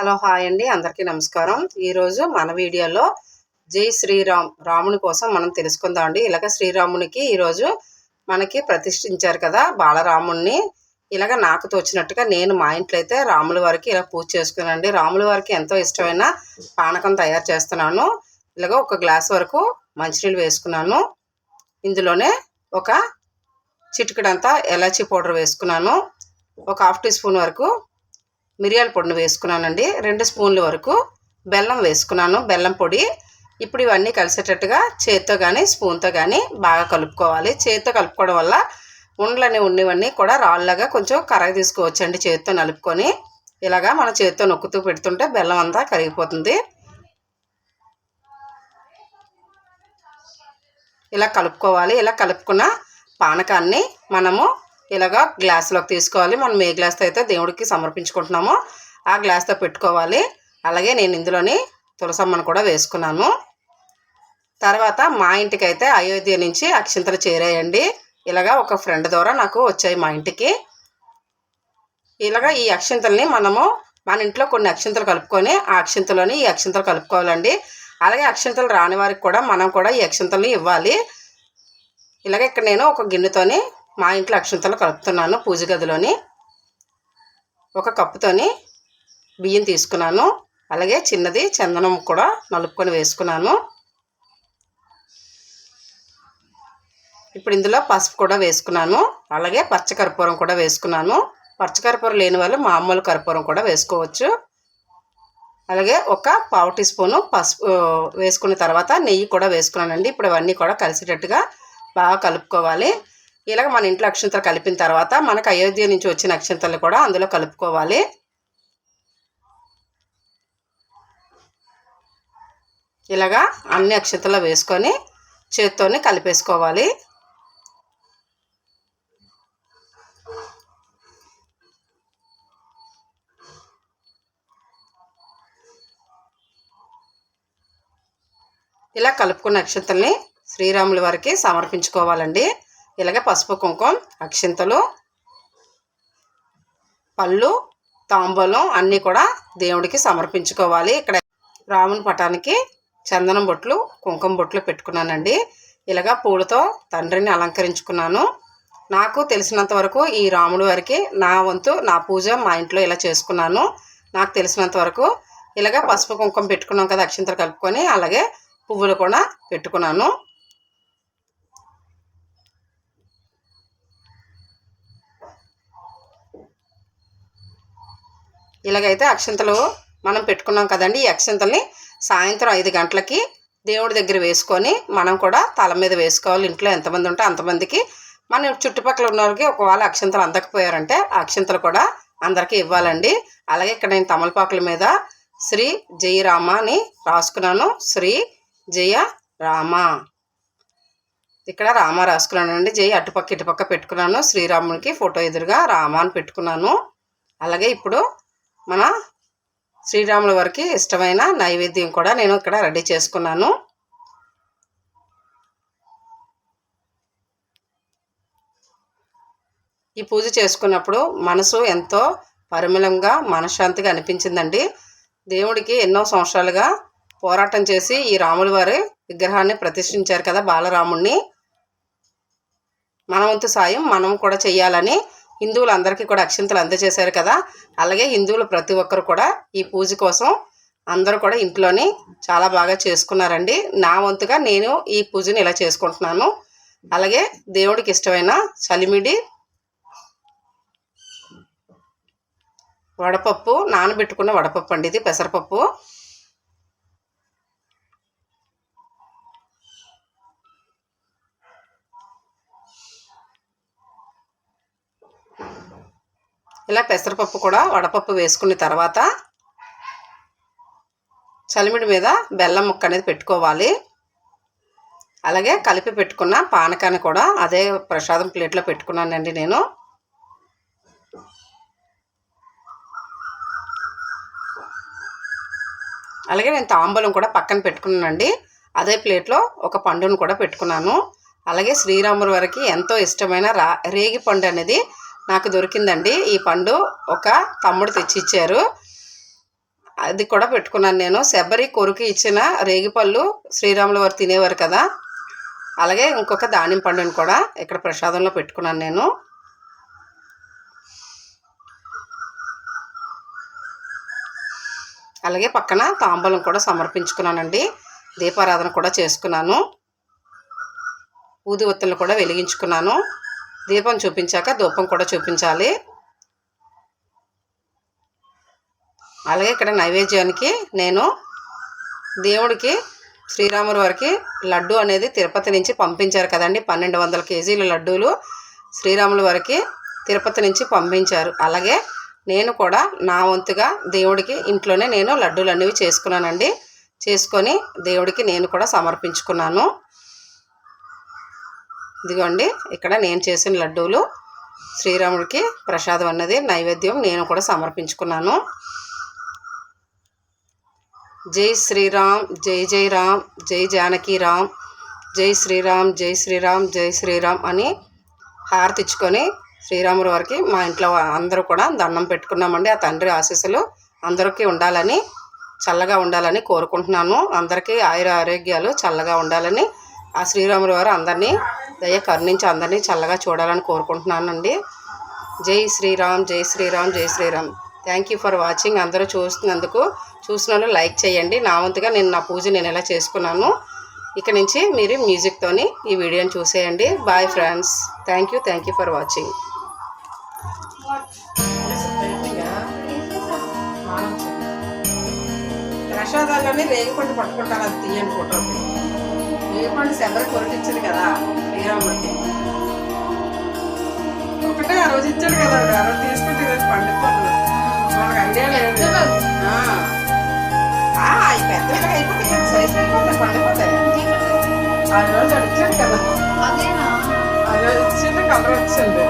Hello hi అండి. అందరికీ నమస్కారం. ఈరోజు మన వీడియోలో జై శ్రీరామ్ రాముని కోసం మనం తెలుసుకుందాం అండి. ఇలాగ శ్రీరామునికి ఈరోజు మనకి ప్రతిష్ఠించారు కదా బాలరాముణ్ణి. ఇలాగ నాకు తోచినట్టుగా నేను మా ఇంట్లో అయితే రాముల వారికి ఇలా పూజ చేసుకున్నానండి. రాముల వారికి ఎంతో ఇష్టమైన పానకం తయారు చేస్తున్నాను. ఇలాగ ఒక గ్లాస్ వరకు మంచినీళ్ళు వేసుకున్నాను. ఇందులోనే ఒక చిటికడంతా ఎలాచీ పౌడర్ వేసుకున్నాను. ఒక హాఫ్ టీ స్పూన్ వరకు మిరియాల పొడిని వేసుకున్నానండి. రెండు స్పూన్ల వరకు బెల్లం వేసుకున్నాను. బెల్లం పొడి ఇప్పుడు ఇవన్నీ కలిసేటట్టుగా చేత్తో కానీ స్పూన్తో కానీ బాగా కలుపుకోవాలి. చేత్తో కలుపుకోవడం వల్ల ఉండలని ఉన్నవన్నీ కూడా రాళ్ళగా కొంచెం కరగ తీసుకోవచ్చండి చేత్తో నలుపుకొని. ఇలాగా మన చేత్తో నొక్కుతూ పెడుతుంటే బెల్లం అంతా కరిగిపోతుంది. ఇలా కలుపుకోవాలి. ఇలా కలుపుకున్న పానకాన్ని మనము ఇలాగా గ్లాసులోకి తీసుకోవాలి. మనం ఏ గ్లాస్తో అయితే దేవుడికి సమర్పించుకుంటున్నామో ఆ గ్లాస్తో పెట్టుకోవాలి. అలాగే నేను ఇందులోని తులసమ్మను కూడా వేసుకున్నాను. తర్వాత మా ఇంటికి అయితే అయోధ్య నుంచి అక్షింతలు చేరాయండి. ఇలాగా ఒక ఫ్రెండ్ ద్వారా నాకు వచ్చాయి మా ఇంటికి. ఇలాగా ఈ అక్షింతల్ని మనము మన ఇంట్లో కొన్ని అక్షింతలు కలుపుకొని ఆ అక్షింతలోని ఈ అక్షింతలు కలుపుకోవాలండి. అలాగే అక్షింతలు రాని వారికి కూడా మనం కూడా ఈ అక్షింతల్ని ఇవ్వాలి. ఇలాగ ఇక్కడ నేను ఒక గిన్నెతోని మా ఇంట్లో అక్షంతలు కలుపుతున్నాను పూజ గదిలోని. ఒక కప్పుతోని బియ్యం తీసుకున్నాను. అలాగే చిన్నది చందనం కూడా నలుపుకొని వేసుకున్నాను. ఇప్పుడు ఇందులో పసుపు కూడా వేసుకున్నాను. అలాగే పచ్చకర్పూరం కూడా వేసుకున్నాను. పచ్చకర్పూరం లేని వాళ్ళు మామూలు కర్పూరం కూడా వేసుకోవచ్చు. అలాగే ఒక పావు టీ స్పూను పసుపు వేసుకున్న తర్వాత నెయ్యి కూడా వేసుకున్నానండి. ఇప్పుడు అవన్నీ కూడా కలిసేటట్టుగా బాగా కలుపుకోవాలి. ఇలాగ మన ఇంట్లో అక్షంతలు కలిపిన తర్వాత మనకు అయోధ్య నుంచి వచ్చిన అక్షంతలు కూడా అందులో కలుపుకోవాలి. ఇలాగా అన్ని అక్షంతలు వేసుకొని చేత్తోని కలిపేసుకోవాలి. ఇలా కలుపుకున్న అక్షంతల్ని శ్రీరాముల వారికి సమర్పించుకోవాలండి. ఇలాగే పసుపు కుంకుమ అక్షింతలు పళ్ళు తాంబూలం అన్నీ కూడా దేవుడికి సమర్పించుకోవాలి. ఇక్కడ రాముని పటానికి చందనం బొట్లు కుంకుమ బొట్లు పెట్టుకున్నానండి. ఇలాగా పూలతో తండ్రిని అలంకరించుకున్నాను. నాకు తెలిసినంత వరకు ఈ రాముడి వారికి నా వంతు నా పూజ మా ఇంట్లో ఇలా చేసుకున్నాను. నాకు తెలిసినంత వరకు ఇలాగ పసుపు కుంకుమ పెట్టుకున్నాం కదా అక్షింతలు కలుపుకొని అలాగే పువ్వులు కూడా పెట్టుకున్నాను. ఇలాగైతే అక్షంతలు మనం పెట్టుకున్నాం కదండి. ఈ అక్షంతల్ని సాయంత్రం ఐదు గంటలకి దేవుడి దగ్గర వేసుకొని మనం కూడా తల మీద వేసుకోవాలి. ఇంట్లో ఎంతమంది ఉంటే అంతమందికి. మన చుట్టుపక్కల ఉన్న వాళ్ళకి ఒకవేళ అక్షంతలు అందకపోయారంటే ఆ అక్షంతలు కూడా అందరికీ ఇవ్వాలండి. అలాగే ఇక్కడ నేను తమలపాకుల మీద శ్రీ జయరామ అని రాసుకున్నాను. శ్రీ జయ రామ. ఇక్కడ రామ రాసుకున్నాను అండి జై అటుపక్క ఇటుపక్క పెట్టుకున్నాను. శ్రీరామునికి ఫోటో ఎదురుగా రామ అని పెట్టుకున్నాను. అలాగే ఇప్పుడు మన శ్రీరాముల వారికి ఇష్టమైన నైవేద్యం కూడా నేను ఇక్కడ రెడీ చేసుకున్నాను. ఈ పూజ చేసుకున్నప్పుడు మనసు ఎంతో పరిమళంగా మనశ్శాంతిగా అనిపించిందండి. దేవుడికి ఎన్నో సంవత్సరాలుగా పోరాటం చేసి ఈ రాముల వారి విగ్రహాన్ని ప్రతిష్ఠించారు కదా బాలరాముణ్ణి. మనవంతు సాయం మనం కూడా చేయాలని హిందువులు అందరికీ కూడా అక్షింతలు అందజేశారు కదా. అలాగే హిందువులు ప్రతి ఒక్కరు కూడా ఈ పూజ కోసం అందరూ కూడా ఇంట్లోని చాలా బాగా చేసుకున్నారండి. నా వంతుగా నేను ఈ పూజని ఇలా చేసుకుంటున్నాను. అలాగే దేవుడికి ఇష్టమైన చలిమిడి వడపప్పు నానబెట్టుకున్న వడపప్పు అండి ఇది పెసరపప్పు. ఇలా పెసరపప్పు కూడా వడపప్పు వేసుకున్న తర్వాత చలిమిడి మీద బెల్లం ముక్క అనేది పెట్టుకోవాలి. అలాగే కలిపి పెట్టుకున్న పానకాన్ని కూడా అదే ప్రసాదం ప్లేట్లో పెట్టుకున్నానండి నేను. అలాగే నేను తాంబూలం కూడా పక్కన పెట్టుకున్నానండి. అదే ప్లేట్లో ఒక పండును కూడా పెట్టుకున్నాను. అలాగే శ్రీరాముల వారికి ఎంతో ఇష్టమైన రా రేగి పండు అనేది నాకు దొరికిందండి. ఈ పండు ఒక తమ్ముడు తెచ్చిచ్చారు. అది కూడా పెట్టుకున్నాను నేను. శబరి కొరికి ఇచ్చిన రేగిపళ్ళు శ్రీరాముల వారు తినేవారు కదా. అలాగే ఇంకొక దానిమ్మ పండుని కూడా ఇక్కడ ప్రసాదంలో పెట్టుకున్నాను నేను. అలాగే పక్కన తాంబూలం కూడా సమర్పించుకున్నానండి. దీపారాధన కూడా చేసుకున్నాను. ఊది ఒత్తులు కూడా వెలిగించుకున్నాను. దీపం చూపించాక ధూపం కూడా చూపించాలి. అలాగే ఇక్కడ నైవేద్యానికి నేను దేవుడికి శ్రీరాముల వారికి లడ్డు అనేది తిరుపతి నుంచి పంపించారు కదండి. పన్నెండు వందల కేజీల లడ్డూలు శ్రీరాముల వారికి తిరుపతి నుంచి పంపించారు. అలాగే నేను కూడా నా వంతుగా దేవుడికి ఇంట్లోనే నేను లడ్డూలు అనేవి చేసుకున్నానండి. చేసుకొని దేవుడికి నేను కూడా సమర్పించుకున్నాను. ఇదిగోండి ఇక్కడ నేను చేసిన లడ్డూలు శ్రీరాముడికి ప్రసాదం అన్నది నైవేద్యం నేను కూడా సమర్పించుకున్నాను. జై శ్రీరామ్ జై జై రామ్ జై జానకి రామ్ జై శ్రీరామ్ జై శ్రీరామ్ జై శ్రీరామ్ అని హారతి ఇచ్చుకొని శ్రీరాముడి వారికి మా ఇంట్లో అందరూ కూడా దండం పెట్టుకున్నామండి. ఆ తండ్రి ఆశీస్సులు అందరికీ ఉండాలని చల్లగా ఉండాలని కోరుకుంటున్నాను. అందరికీ ఆయుర ఆరోగ్యాలు చల్లగా ఉండాలని ఆ శ్రీరాములు వారు అందరినీ దయ కరుణించి అందరినీ చల్లగా చూడాలని కోరుకుంటున్నానండి. జై శ్రీరామ్ జై శ్రీరామ్ జై Sriram. Thank you for watching అందరూ చూస్తున్నందుకు చూసిన వాళ్ళు లైక్ చేయండి. నా వంతుగా నేను నా పూజ నేను ఎలా చేసుకున్నాను ఇక నుంచి మీరు మ్యూజిక్తోని ఈ వీడియోని చూసేయండి. Bye friends thank you thank you for watching ప్రసాదాలని రేగిపండు పట్టుకుంటాను అది తీయండి ఫోటో రేగిపండు శబరి కొరికిచ్చింది కదా శ్రీరాముడికి. ఒకటే ఆ రోజు ఇచ్చాడు కదా. ఆ రోజు తీసుకుంటే ఈరోజు పండుకోదు. మనకు ఐడియా లేదు. పెద్ద అయిపోతే సైజ్ అయిపోతే పండుకోతాయి ఆ రోజు వాడు ఇచ్చాడు కదా ఆ రోజు ఇచ్చింది కలర్ వచ్చింది.